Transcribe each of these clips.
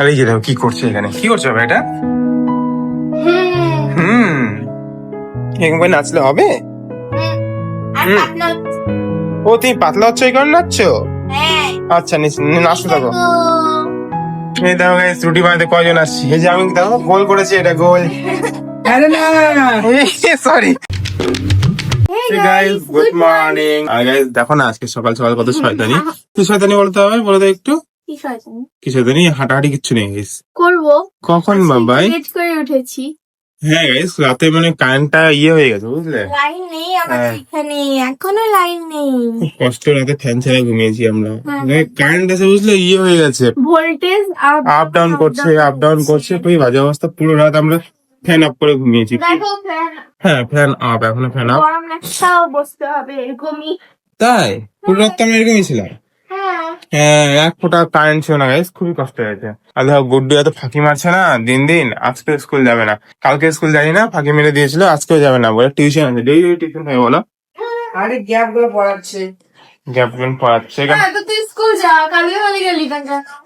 আরে এই যে দেখো কি করছে এখানে? কি করছ ভাই এটা? হুম হুম। এরকম করে নাচলে হবে। পাতলা ও তুমি পাতলা হচ্ছে এই কারণে নাচছো? হ্যাঁ। আচ্ছা নাচতে থাকো। দেখো। এই দেখো guys, রুটি বানাতে কয়জন আসছি? এই যে আমি দেখো গোল করেছি এটা গোল। আরে না। সরি Hey guys, good আর দেখো না আজকে সকাল সকাল কত শয়তানি। কি শয়তানি বলতে হবে? বলো তো একটু। কি শয়তান? কি শয়তানি হাঁটাহাঁটি কিচ্ছু নেই গাইস করব। কখন বাবাই লেট করে উঠেছি। হ্যাঁ গাইস রাতে মানে কারেন্টটা ইয়ে হয়ে গেছে বুঝলে? লাইন নেই আমার হ্যাঁ। এখানে এখনও লাইন নেই। কষ্ট রাতে ফ্যান ছাড়া ঘুমিয়েছি আমরা। হ্যাঁ। কারেন্ট এসে বুঝলে? ইয়ে হয়ে গেছে। ভোল্টেজ আপ ডাউন করছে আপ ডাউন করছে। খুবই বাজে অবস্থা। পুরো রাত আমরা ফ্যান অফ করে ঘুমিয়েছি। হ্যাঁ ফ্যান আপ এখনও ফ্যান আপ গরম বসতে হবে এরকমই। তাই? পুরো রাত তো আমরা এরকমই ছিলাম। হ্যাঁ হ্যাঁ এক ফোঁটা কারেন্ট ছিল না গাইস খুবই কষ্ট হয়েছে আর দেখো গুড্ডু এত ফাঁকি মারছে না দিন দিন আজকে স্কুল যাবে না। কালকে স্কুল যাই না ফাঁকি মেরে দিয়েছিল আজকেও যাবে না বলে টিউশন আছে। ডেইলি টিউশন হয় বলো। আরে গ্যাপগুলো পড়াচ্ছে। গ্যাপ পড়াচ্ছে হ্যাঁ, তো তুই স্কুল যা কালকে হলে গেলি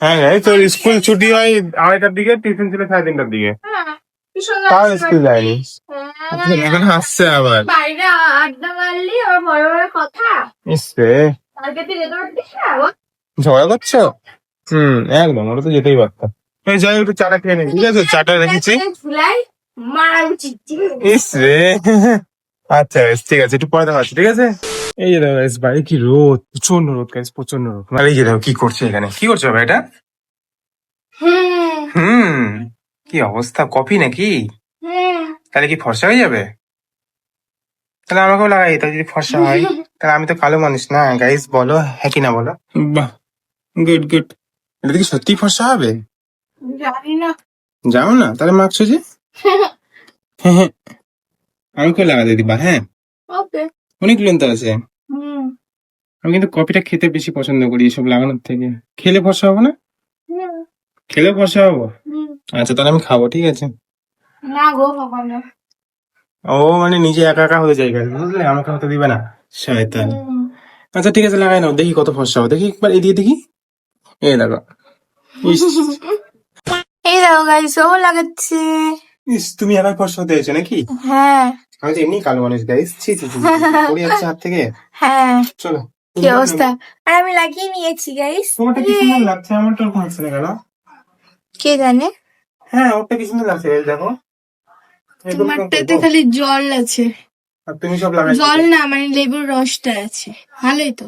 হ্যাঁ গাইস তোর স্কুল ছুটি হয় আড়াইটার দিকে টিউশন ছিল সাড়ে তিনটার দিকে। হ্যাঁ তাও স্কুল যায়নি। হ্যাঁ। এখন হাসছে আবার। বাইরে আড্ডা মারলি আর বড় বড় কথা। ইসরে কালকে তুই যেতে পারতিস না? ঝগড়া করছ? হুম, একদম, ওরা তো যেতেই পারতাম যাই একটু ঠিক আছে? চাটা রেখেছি। ইস রে। আচ্ছা ঠিক আছে, একটু পরে ঠিক আছে? এই যে কি রোদ? প্রচণ্ড রোদ প্রচণ্ড রোদ। এই কি করছে এখানে? কি ভাই এটা কি অবস্থা? কফি নাকি? তাহলে কি ফর্সা হয়ে যাবে? তাহলে আমাকেও লাগাই, তাহলে যদি ফর্সা হয়, তাহলে আমি তো কালো মানুষ না গাইস বলো হ্যাঁ কি না বলো? বাহ গুড গুড এটা কি সত্যি ফর্সা হবে? জানি না যাও না তাহলে মাখছো যে? হ্যাঁ হ্যাঁ। আমাকেও লাগাতে দিবা হ্যাঁ? ওকে। অনেক লেন্থ আছে। হুম। আমি কিন্তু কপিটা খেতে বেশি পছন্দ করি এসব লাগানোর থেকে। খেলে ফর্সা হব না? খেলে ফর্সা হব? আচ্ছা তাহলে আমি খাব ঠিক আছে? না গো কখনো ও মানে নিজে একা একা হতে চাই guys, বুঝলে? আমাকে হতে দিবে না। শয়তান। আচ্ছা ঠিক আছে লাগাই নাও দেখি কত ফর্সা হবে। দেখি একবার এদিকে দেখি। এই দেখো ইস এই দেখো গাইস ও লাগাচ্ছে ইস তুমি একাই ফর্সা হতে হয়েছো নাকি হ্যাঁ। আমি তো এমনি কালো মানুষ গাইস ছি ছি ছি ছি, পড়ে যাচ্ছে হাত থেকে। হ্যাঁ। চলো। কি অবস্থা? আর আমি লাগিয়ে নিয়েছি গাইস তোমারটা কি সুন্দর লাগছে? আমারটা কে জানে? হ্যাঁ ওরটা কি সুন্দর লাগছে guys, দেখো। তোমারটাতে খালি জল আছে। আর তুমি সব লাগাই জল না মানে লেবুর রসটা আছে। ভালোই তো।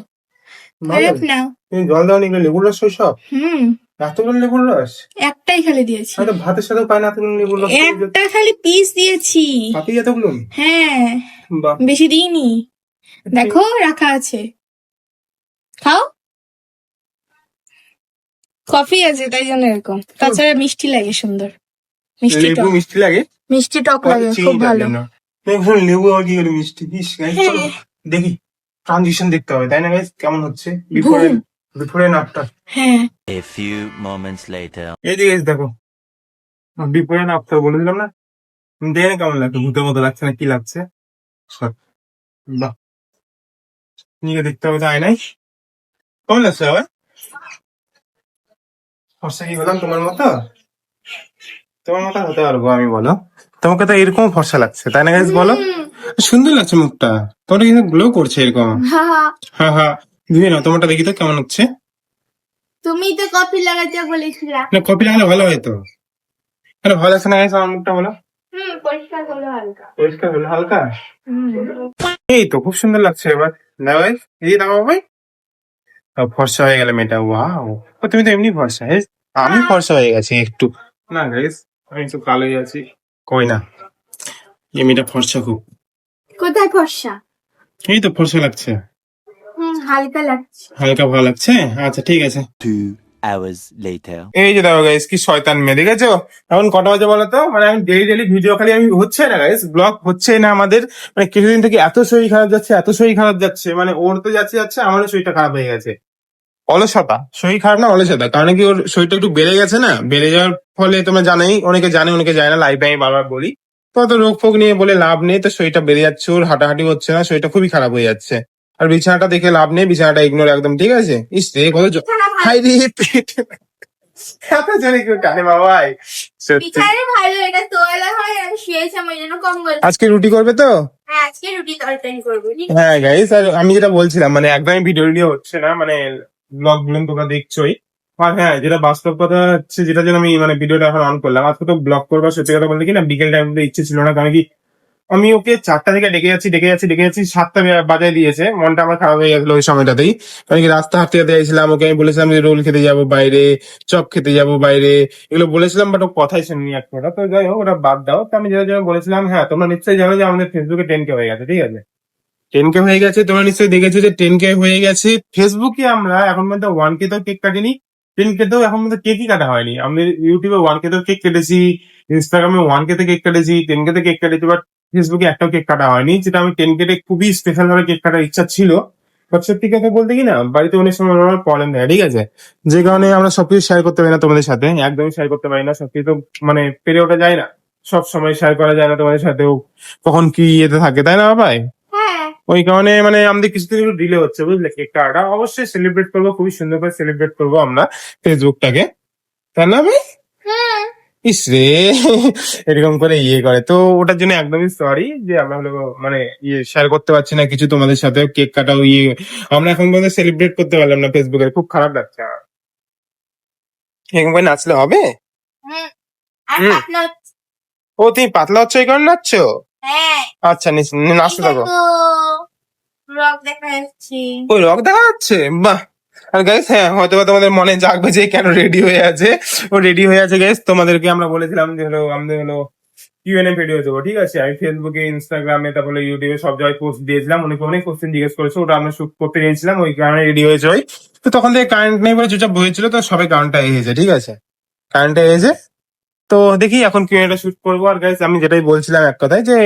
তুমি জল দাও নিগুলো লেবুর রস সব হুম। এতগুলো লেবুর রস? একটাই খালি দিয়েছি। আমি তো ভাতের সাথে পাই না এতগুলো লেবুর রস। একটা খালি পিস দিয়েছি। পাতি এতগুলো হ্যাঁ। বেশি দিইনি। দেখো রাখা আছে। খাও। কফি আছে তাই জন্য এরকম। তাছাড়া মিষ্টি লাগে সুন্দর। মিষ্টি লেবু টক। মিষ্টি লাগে? মিষ্টি টক লাগে খুব ভালো। লেবু আর কি মিষ্টি। হ্যাঁ। দেখি। ট্রানজিশন দেখতে হবে তাই না গাইস কেমন হচ্ছে? বিফোরে বিফোরে আফটার হ্যাঁ। A few moments later. এই যে guys, দেখো বিফোরে আফটার বলে দিলাম না? দেখে কেমন লাগছে ভূতের মতো লাগছে না কি লাগছে। বাহ। নিজে দেখতে হবে তাই নাই কেমন লাগছে আবার ফর্সা কি বললাম তোমার মতো? তোমার মতো হতে পারব আমি বলো। তোমাকে তো এরকম ফর্সা লাগছে তাই না গাইস বলো? সুন্দর লাগছে মুখটা। তোমার কিন্তু গ্লো করছে এরকম। হা হা। হ্যাঁ হ্যাঁ দিদি না তোমারটা দেখি তো কেমন হচ্ছে? তুমি তো কফি লাগাতে বলেছিলা। না কপি লাগালে ভালো হয় তো? আরে ভালো আছে না আমার মুখটা বলো। হুম পরিষ্কার হলো হালকা। পরিষ্কার হলো হালকা? এই তো খুব সুন্দর লাগছে এবার। না এই দাও ভাই। ফর্সা হয়ে গেল মেয়েটা ওয়াও। ও তুমি তো এমনি ফর্সা হ্যাঁ আমি ফর্সা হয়ে গেছি একটু। না গাইস আমি তো কালোই আছি। কই না। এই মেয়েটা ফর্সা খুব। কোথায় ফর্সা? এই তো ফর্সা লাগছে। হালকা লাগছে। হালকা ভালো লাগছে? আচ্ছা ঠিক আছে। Hours later. এই যে দেখো গাইস কি শয়তান মেয়ে দেখেছ এখন কটা বাজে বলো তো? মানে আমি ডেলি ডেলি ভিডিও খালি আমি হচ্ছে না গাইস ব্লগ হচ্ছে না আমাদের। মানে কিছুদিন থেকে এত শরীর খারাপ যাচ্ছে এত শরীর খারাপ যাচ্ছে। মানে ওর তো যাচ্ছে যাচ্ছে আমারও শরীরটা খারাপ হয়ে গেছে। অলসতা। শরীর খারাপ না অলসতা। কারণ কি ওর শরীরটা একটু বেড়ে গেছে না? বেড়ে যাওয়ার ফলে তোমরা জানোই অনেকে জানে অনেকে জানে না লাইফে আমি বারবার বলি। তো অত রোগ ফোগ নিয়ে বলে লাভ নেই তো শরীরটা বেড়ে যাচ্ছে ওর হাঁটাহাঁটি হচ্ছে না শরীরটা খুবই খারাপ হয়ে যাচ্ছে। আর বিছানাটা দেখে লাভ নেই বিছানাটা ইগনোর একদম ঠিক আছে? ইস রে কত হাই রে পেটে। কেউ টানে বাবাই সত্যি। ভালো এটা তোলা হয় আমি শুয়েছিলাম ওই জন্য কম করে আজকে রুটি করবে তো? হ্যাঁ আজকে রুটি তরকারি করব হ্যাঁ গাইস আর আমি যেটা বলছিলাম মানে একদমই ভিডিও ভিডিও হচ্ছে না মানে ব্লগগুলো তোমরা দেখছোই। আর হ্যাঁ যেটা বাস্তব কথা হচ্ছে, যেটা জন্য আমি মানে ভিডিওটা এখন অন করলাম। আজকে তো ব্লগ করবার সত্যি কথা বলতে কি না, বিকেল টাইমটা ইচ্ছে ছিল না, কারণ কি, আমি ওকে চারটা থেকে ডেকে যাচ্ছি ডেকে যাচ্ছি ডেকে যাচ্ছি, সাতটা বাজায় দিয়েছে। মনটা আমার খারাপ হয়ে গেছিল ওই সময়টাতেই। কারণ কি, রাস্তা হাঁটতে হাঁটতে যাইছিলাম, ওকে আমি বলেছিলাম যে রোল খেতে যাব বাইরে, চপ খেতে যাব বাইরে, এগুলো বলেছিলাম বাট ও কথাই শুনিনি এক ফোঁটা। তো যাই হোক, ওটা বাদ দাও। তো আমি যেটা যেটা বলেছিলাম হ্যাঁ তোমরা নিশ্চয়ই জানো যে আমাদের ফেসবুকে টেন কে হয়ে গেছে, ঠিক আছে? টেন কে হয়ে গেছে, তোমরা নিশ্চয়ই দেখেছ যে টেন কে হয়ে গেছে। ফেসবুকে আমরা এখন পর্যন্ত ওয়ান কে তো কেক কাটিনি। টেন কে তো এখন কেকই কাটা হয়নি। আমি ইউটিউবে ওয়ান কে তো কেক কেটেছি ইনস্টাগ্রামে ওয়ান কে তে কেক কেটেছি টেন কে তে কেক কেটেছি বাট ফেসবুকে একটাও কেক কাটা হয়নি, যেটা আমি টেন কে তে খুবই স্পেশাল ভাবে কেক কাটার ইচ্ছা ছিল। বাট সত্যি কথা বলতে কি না, বাড়িতে অনেক সময় আমার প্রবলেম দেয়, ঠিক আছে? যে কারণে আমরা সবকিছু শেয়ার করতে পারি না তোমাদের সাথে, একদমই শেয়ার করতে পারি না, সবকিছু তো মানে পেরে ওঠা যায় না। সব সময় শেয়ার করা যায় না তোমাদের সাথেও। কখন কি ইয়েতে থাকে, তাই না হ্যাঁ ওই কারণে মানে আমাদের কিছুদিন একটু ডিলে হচ্ছে বুঝলে? কেক কাটা অবশ্যই সেলিব্রেট করব খুবই সুন্দর করে সেলিব্রেট করব আমরা ফেসবুকটাকে তাই না ভাই? ইস রে এরকম করে ইয়ে করে। তো ওটার জন্য একদমই সরি যে আমরা হলো মানে ইয়ে শেয়ার করতে পারছি না কিছু তোমাদের সাথে কেক কাটাও ইয়ে। আমরা এখন পর্যন্ত সেলিব্রেট করতে পারলাম না ফেসবুকে খুব খারাপ লাগছে। আমার। এরকম করে নাচলে হবে? হচ্ছে। ও তুমি পাতলা হচ্ছে এই কারণে নাচছো? হ্যাঁ আচ্ছা নিস- নাচতে থাকো। ওই রক দেখা যাচ্ছে? বাহ। আর গাইস হ্যাঁ হয়তো বা তোমাদের মনে জাগবে যে কেন রেডি হয়ে আছে। ও রেডি হয়ে আছে গাইস তোমাদেরকে আমরা বলেছিলাম যে হলো আমাদের হলো কিউএনএ ভিডিও দেবো ঠিক আছে? আমি ফেসবুকে ইনস্টাগ্রামে তারপরে ইউটিউবে সব জায়গায় পোস্ট দিয়েছিলাম। অনেক অনেক কোশ্চেন জিজ্ঞেস করেছে ওটা আমরা শুট করতে গিয়েছিলাম ওই কারণে রেডি হয়েছে ওই তো তখন থেকে কারেন্ট নেই বলে চুপচাপ বসেছিল তো সবাই কারেন্টটা এসেছে ঠিক আছে? কারেন্টটা এসেছে। তো দেখি এখন কিউএনএটা শুট করব। আর গাইস আমি যেটাই বলছিলাম এক কথায় যে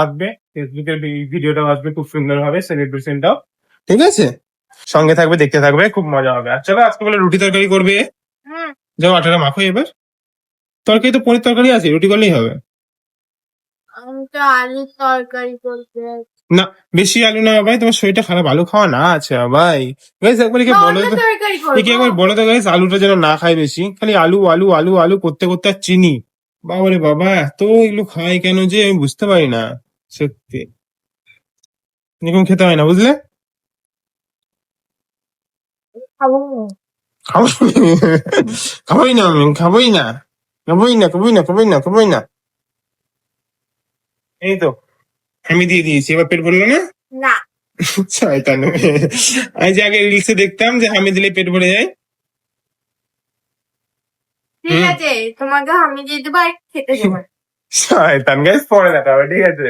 আসবে ফেসবুকের ভিডিওটাও আসবে খুব সুন্দর হবে সেলিব্রেশনটাও ঠিক আছে? সঙ্গে থাকবে দেখতে থাকবে খুব মজা হবে। আর চলো আজকে বলে রুটি তরকারি করবে। যাও আটাটা মাখো এবার। তরকারি তো পনির তরকারি আছে রুটি করলেই হবে। আমি তো আলুর তরকারি করতে না বেশি আলু না ভাই তোমার শরীরটা খারাপ। আলু খাওয়া না আছে ভাই। গাইস একবার কি বলো তো একে একবার বলো তো গাইস আলুটা যেন না খায় বেশি। খালি আলু আলু আলু আলু করতে করতে আর চিনি। বাবা রে বাবা এত এগুলো খায় কেন যে আমি বুঝতে পারি না। সত্যি। এরকম খেতে হয় না বুঝলে? খাব। খাব খাবোই না আমি খাবোই না। খাবোই না খাবোই না খাবোই না খাবোই না। এই তো। আমি দিয়ে দিয়েছি এবার পেট ভরলো না? না। শয়তান। আমি যে আগে রিলসে দেখতাম যে আমি দিলে পেট ভরে যায়। ঠিক হুম। আছে তোমাকে আমি দিয়ে দেবো আর খেতে দেবো শয়তান গাইস পরে দেখা হবে ঠিক আছে?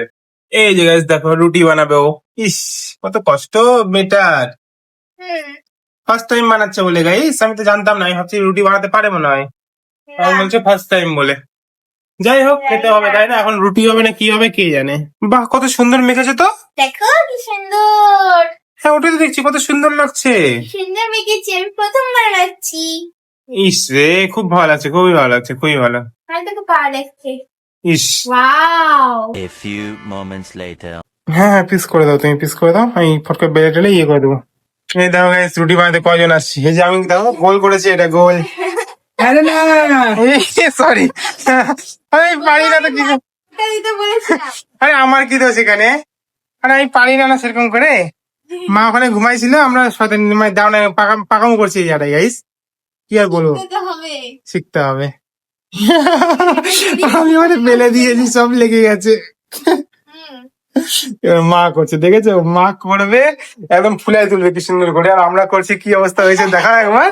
এই যে গাইস দেখো রুটি বানাবে ও। ইস কত কষ্ট বেটার। ফার্স্ট টাইম বানাচ্ছে বলে গাইস আমি তো জানতাম না আমি ভাবছি রুটি বানাতে পারে মনে হয়। আমি বলছে ফার্স্ট টাইম বলে। যাই হোক খেতে হবে তাই না? এখন রুটি হবে না কি হবে কে জানে? বাহ কত সুন্দর মেখেছে তো? দেখো কি সুন্দর। হ্যাঁ ওটাই তো দেখছি কত সুন্দর লাগছে। সুন্দর মেখেছি আমি প্রথমবার লাগছি ইস রে খুব ভালো লাগছে খুবই ভালো লাগছে খুবই ভালো। আমি তোকে পা দেখছি ইস। Wow. A few moments later. হ্যাঁ হ্যাঁ পিস করে দাও তুমি পিস করে দাও আমি ফটকে বেড়ে টেলে ইয়ে করে দেবো। এই দেখো গাইস রুটি বানাতে কয়জন আসছি? এই যে আমি দেখো গোল করেছি এটা গোল। আরে না। সরি আমি পারি না তো কি এটা দিতে বলেছিলাম আরে আমার কি দোষ এখানে? আরে আমি পারি না না সেরকম করে। মা ওখানে ঘুমাইছিল আমরা শয়তান মানে দাও না পাকা- পাকামো করছি এই গাইস কি আর বলব? শিখতে হবে। আমি মানে ফেলে দিয়েছি সব লেগে গেছে। এবার মা করছে দেখেছ? মা করবে একদম ফুলাই তুলবে কি সুন্দর করে আর আমরা করছি কি অবস্থা হয়েছে? দেখা একবার।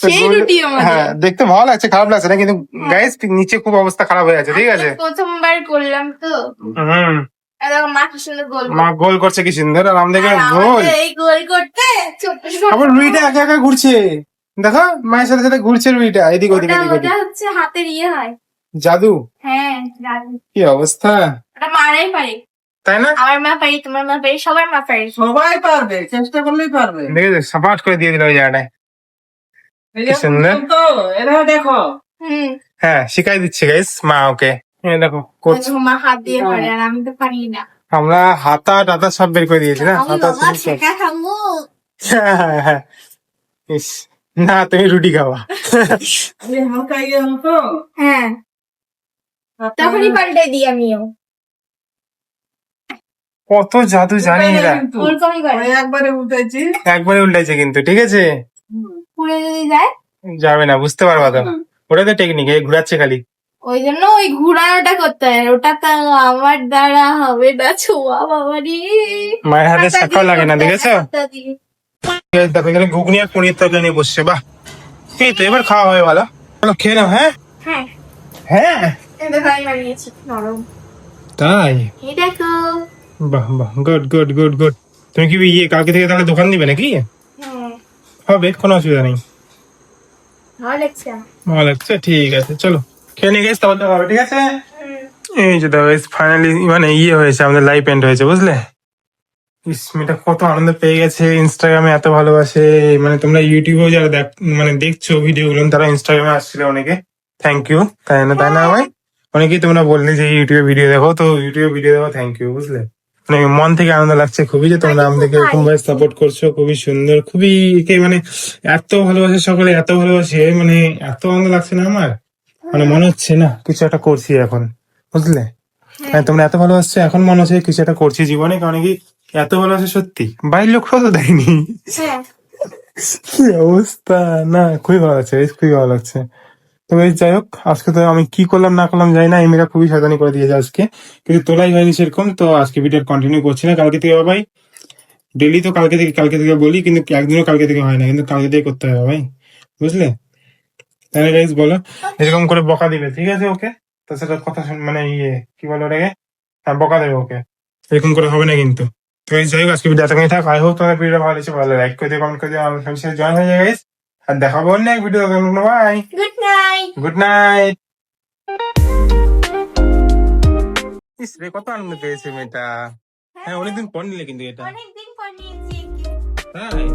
সেই রুটি আমাদের। হ্যাঁ দেখতে ভালো লাগছে খারাপ লাগছে না কিন্তু গাইস নিচে খুব অবস্থা খারাপ হয়ে আছে ঠিক আছে? প্রথমবার করলাম তো। হুম। আর মা কি গোল করছে। কি সুন্দর আর আমাদের গোল। এই গোল করতে ছোট ছোট আবার রুইটা একা একা ঘুরছে। দেখো মায়ের সাথে সাথে ঘুরছে রুইটা এদিক ওদিক এদিক ওদিক। হচ্ছে হাতের ইয়ে হয়। জাদু? হ্যাঁ। কি অবস্থা? ওটা মারাই পারে। তাই না? আমার মা পারি তোমার মা পারি সবার মা পারি। সবাই পারবে চেষ্টা করলেই পারবে। দেখেছ সাপাট করে দিয়ে দিল ওই জায়গাটায়। কি সুন্দর। দেখো। হ্যাঁ শিখাই দিচ্ছে গাইস মা ওকে। দেখো করছে মা হাত দিয়ে পারে আর আমি তো পারি না। আমরা হাতা টাতা সব বের করে দিয়েছি না? হাতা হ্যাঁ, হ্যাঁ, হ্যাঁ। ইস না তুমি রুটি খাওয়া হ্যাঁ। তখনই দিই আমিও। কত জাদু জানি এরা। একবারে উঠেছি একবারে উল্টাইছে কিন্তু ঠিক আছে? পুড়ে যদি যায়? যাবে না বুঝতে পারবা তো। ওটা তো টেকনিক এই ঘুরাচ্ছে খালি। ওই জন্য ওই ঘুরানোটা করতে হয় ওটা তো আমার দ্বারা হবে না ছোঁয়া বাবারি। মায়ের হাতে শাখাও লাগে না দেখেছ? দেখো এখানে ঘুগনি আর পনির তরকারি নিয়ে বসছে বাহ। এই তো এবার খাওয়া হবে ভালো। চলো খেয়ে নাও হ্যাঁ? হ্যাঁ। হ্যাঁ? দেখো আমি বানিয়েছি নরম। তাই? এই দেখো। বাহ বাহ গুড গুড গুড গুড তুমি কি ইয়ে কালকে থেকে তাহলে দোকান দিবে নাকি? হ্যাঁ হবে কোনো অসুবিধা নেই। ভালো লাগছে ভালো লাগছে ঠিক আছে চলো। খেয়ে নিয়ে গেছি তারপর দেখা হবে ঠিক আছে? এই যে দেখো ফাইনালি মানে ইয়ে হয়েছে আমাদের লাইভ এন্ড হয়েছে বুঝলে? মেয়েটা কত আনন্দ পেয়ে গেছে ইনস্টাগ্রামে এত ভালোবাসে মানে তোমরা ইউটিউবেও যারা দেখ মানে দেখছ ভিডিও গুলো তারা ইনস্টাগ্রামে আসছিল অনেকে। থ্যাংক ইউ তাই না তাই না ভাই অনেকেই তোমরা বললে যে ইউটিউবে ভিডিও দেখো। তো ইউটিউবে ভিডিও দেখো থ্যাংক ইউ বুঝলে? মানে মন থেকে আনন্দ লাগছে খুবই যে তোমরা আমাদেরকে এরকম ভাবে সাপোর্ট করছ খুবই সুন্দর খুবই একে মানে এত ভালোবাসে সকলে এত ভালোবাসে মানে এত আনন্দ লাগছে না আমার? মানে মনে হচ্ছে না কিছু একটা করছি এখন বুঝলে? মানে তোমরা এত ভালোবাসছো এখন মনে হচ্ছে কিছু একটা করছি জীবনে কারণ কি এত ভালোবাসে সত্যি? বাইরের লোক তো দেয়নি। হ্যাঁ। কি অবস্থা? না খুবই ভালো লাগছে খুবই ভালো লাগছে। তবে যাই হোক, আজকে তো আমি কি করলাম, না করলাম জানি না। মেয়েটা খুবই সাজানি করে দিয়েছে আজকে। কিন্তু তোলাই হয়নি সেরকম, তো আজকে ভিডিও কন্টিনিউ করছি না। কালকে থেকে ভাই। ডেলি তো কালকে থেকে কালকে থেকে বলি, কিন্তু একদিনও কালকে থেকে হয় না। কিন্তু কালকে থেকে করতে হবে ভাই। বুঝলে? তাহলে গাইজ বলো, এরকম করে বকা দিবে ঠিক আছে ওকে? তো সেটা কথা মানে ইয়ে কি বলে ওটাকে? হ্যাঁ বকা দেবে ওকে। এরকম করে হবে না কিন্তু। তো যাই হোক, আজকে ভিডিও এতখানি থাক। আই হোপ তোমাদের ভিডিও ভালো লেগেছে, ভালো লাইক করে দিও কমেন্ট করে দিও, আমার ফ্রেন্ডের সাথে জয়েন হয়ে যায় গাইজ আর দেখাবো অন্য এক video bye good night good night ইসরে কত আনন্দ পেয়েছে মেয়েটা। হ্যাঁ অনেকদিন পর নিলে কিন্তু এটা। অনেকদিন পর নিয়েছি তাই?